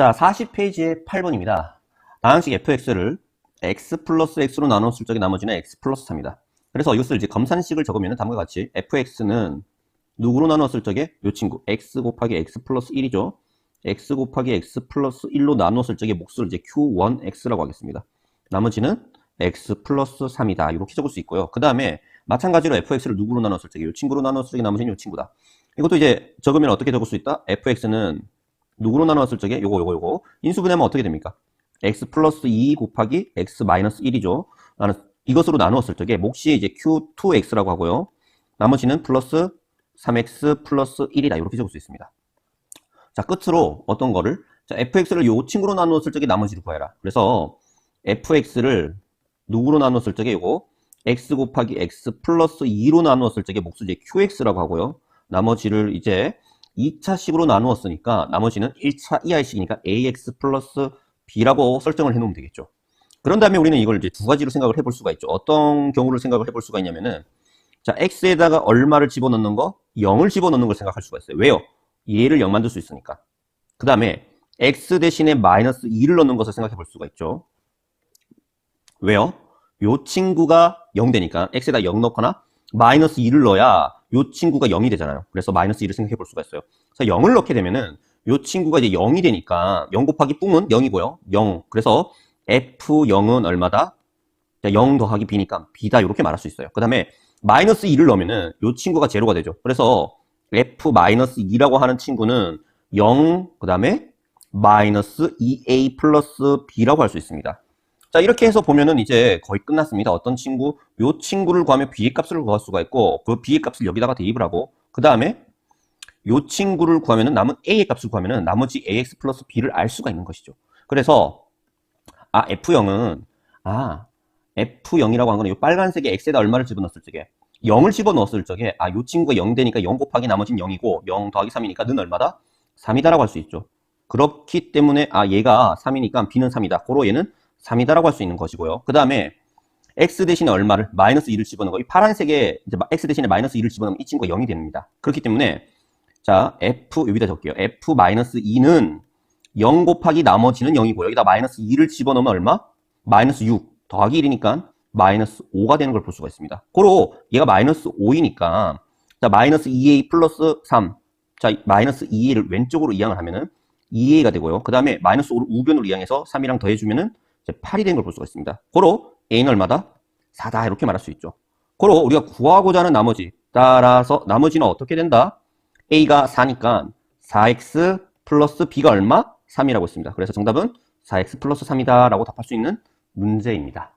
자, 40페이지의 8번입니다. 다항식 fx를 x 플러스 x로 나눴을 적에 나머지는 x 플러스 3이다. 그래서 이것을 이제 검산식을 적으면 다음과 같이 fx는 누구로 나눴을 적에 이 친구 x 곱하기 x 플러스 1이죠. x 곱하기 x 플러스 1로 나눴을 적에 몫을 이제 q1x라고 하겠습니다. 나머지는 x 플러스 3이다. 이렇게 적을 수 있고요. 그 다음에 마찬가지로 fx를 누구로 나눴을 적에 이 친구로 나눴을 적에 나머지는 이 친구다. 이것도 이제 적으면 어떻게 적을 수 있다? fx는 누구로 나눴을 적에 요거 요거 요거 인수분해하면 어떻게 됩니까? x 플러스 2 곱하기 x 마이너스 1이죠. 나는 이것으로 나누었을 적에 몫이 이제 q2x라고 하고요. 나머지는 플러스 3x 플러스 1이다. 이렇게 적을 수 있습니다. 자, 끝으로 어떤 거를 자, fx를 요 친구로 나누었을 적에 나머지를 구해라. 그래서 fx를 누구로 나누었을 적에 요거 x 곱하기 x 플러스 2로 나누었을 적에 몫을 이제 qx라고 하고요. 나머지를 이제 2차식으로 나누었으니까 나머지는 1차 이하식이니까 ax 플러스 b라고 설정을 해놓으면 되겠죠. 그런 다음에 우리는 이걸 이제 두 가지로 생각을 해볼 수가 있죠. 어떤 경우를 생각을 해볼 수가 있냐면은 자 x에다가 얼마를 집어넣는 거? 0을 집어넣는 걸 생각할 수가 있어요. 왜요? 얘를 0 만들 수 있으니까. 그 다음에 x 대신에 마이너스 2를 넣는 것을 생각해 볼 수가 있죠. 왜요? 요 친구가 0 되니까 x에다 0 넣거나 마이너스 2를 넣어야 요 친구가 0이 되잖아요. 그래서 마이너스 2를 생각해 볼 수가 있어요. 그래서 0을 넣게 되면은 요 친구가 이제 0이 되니까 0 곱하기 뿡은 0이고요. 0. 그래서 f0은 얼마다? 자, 0 더하기 b니까 b다 이렇게 말할 수 있어요. 그 다음에 마이너스 2를 넣으면은 요 친구가 제로가 되죠. 그래서 f 마이너스 2라고 하는 친구는 0, 그 다음에 마이너스 2a 플러스 b라고 할 수 있습니다. 자, 이렇게 해서 보면은 이제 거의 끝났습니다. 어떤 친구? 요 친구를 구하면 b의 값을 구할 수가 있고, 그 b의 값을 여기다가 대입을 하고, 그 다음에 요 친구를 구하면은 남은 a의 값을 구하면은 나머지 ax 플러스 b를 알 수가 있는 것이죠. 그래서, 아, f0은, 아, f0이라고 하는 거는 요 빨간색에 x에다 얼마를 집어넣었을 적에, 0을 집어넣었을 적에, 아, 요 친구가 0 되니까 0 곱하기 나머지는 0이고, 0 더하기 3이니까 는 얼마다? 3이다라고 할 수 있죠. 그렇기 때문에, 아, 얘가 3이니까 b는 3이다. 고로 얘는 3이다라고 할 수 있는 것이고요. 그 다음에 x 대신에 얼마를 마이너스 2를 집어넣은 거. 이 파란색에 이제 x 대신에 마이너스 2를 집어넣으면 이 친구가 0이 됩니다. 그렇기 때문에 자 f 여기다 적게요. f 마이너스 2는 0 곱하기 나머지는 0이고 여기다 마이너스 2를 집어넣으면 얼마? 마이너스 6 더하기 1이니까 마이너스 5가 되는 걸 볼 수가 있습니다. 고로 얘가 마이너스 5이니까 자 마이너스 2a 플러스 3. 자 마이너스 2a를 왼쪽으로 이항을 하면은 2a가 되고요. 그 다음에 마이너스 5를 우변으로 이항해서 3이랑 더해주면은 8이 된 걸 볼 수가 있습니다. 고로 a는 얼마다? 4다 이렇게 말할 수 있죠. 고로 우리가 구하고자 하는 나머지 따라서 나머지는 어떻게 된다? a가 4니까 4x 플러스 b가 얼마? 3이라고 했습니다. 그래서 정답은 4x 플러스 3이다 라고 답할 수 있는 문제입니다.